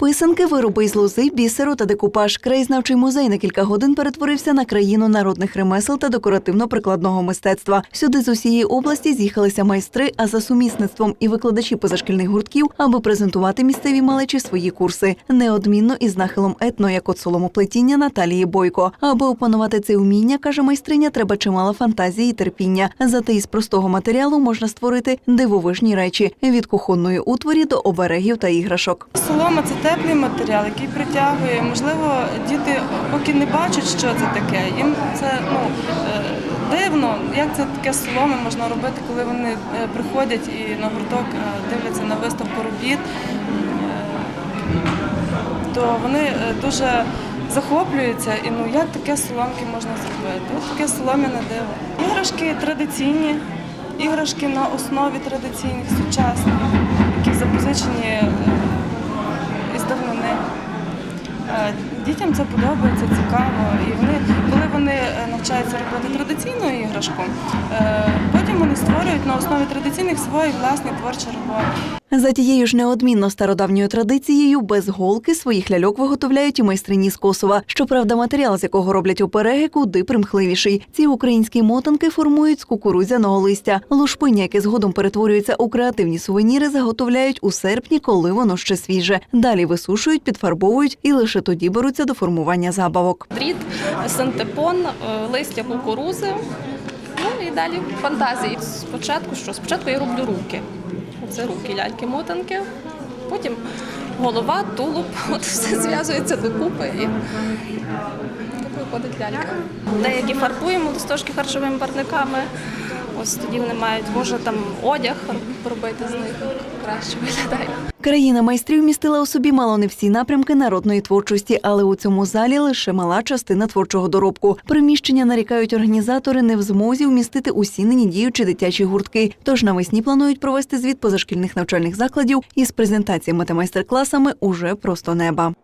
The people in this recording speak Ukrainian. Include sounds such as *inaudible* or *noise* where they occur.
Писанки, вироби із лози, бісеру та декупаж. Краєзнавчий музей на кілька годин перетворився на країну народних ремесел та декоративно-прикладного мистецтва. Сюди з усієї області з'їхалися майстри, а за сумісництвом і викладачі позашкільних гуртків, аби презентувати місцеві малечі свої курси. Неодмінно із нахилом етно, як от соломоплетіння Наталії Бойко. Аби опанувати це вміння, каже майстриня, треба чимало фантазії і терпіння. Зате із простого матеріалу можна створити дивовижні речі від кухонної утворі до оберегів та іграшок. Солома це теплий матеріал, який притягує. Можливо, діти поки не бачать, що це таке. Їм це ну е, дивно, як це таке соломи можна робити, коли вони е, приходять і на гурток е, дивляться на виставку робіт. То вони дуже захоплюються і ну як таке соломки можна зробити? Ось таке солом'яне диво. Іграшки традиційні, іграшки на основі традиційних, сучасних, які запозичені е, із давнини. Е, Дітям це подобається, цікаво. І вони, коли вони е, навчаються робити традиційну іграшку, е, створюють на основі традиційних свої власні творчі роботи. За тією ж неодмінно стародавньою традицією, без голки своїх ляльок виготовляють і майстрині з Косова. Щоправда, матеріал, з якого роблять опереги, куди примхливіший. Ці українські мотанки формують з кукурудзяного листя. Лушпиння, яке згодом перетворюється у креативні сувеніри, заготовляють у серпні, коли воно ще свіже. Далі висушують, підфарбовують і лише тоді беруться до формування забавок. дріт, синтепон, е, листя кукурузи. Ну і далі фантазії. Спочатку що? Спочатку я роблю руки. Це руки, ляльки-мотанки. Потім голова, тулуб. *laughs* От все зв'язується докупи і так виходить лялька. Деякі фарбуємо листочки харчовими барниками. Ось тоді вони мають, може там одяг робити з них краще виглядає. Країна майстрів містила у собі мало не всі напрямки народної творчості, але у цьому залі лише мала частина творчого доробку. Приміщення нарікають організатори не в змозі вмістити усі нині діючі дитячі гуртки. Тож навесні планують провести звіт позашкільних навчальних закладів із презентаціями та майстер-класами уже просто неба.